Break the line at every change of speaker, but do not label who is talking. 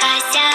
Кася.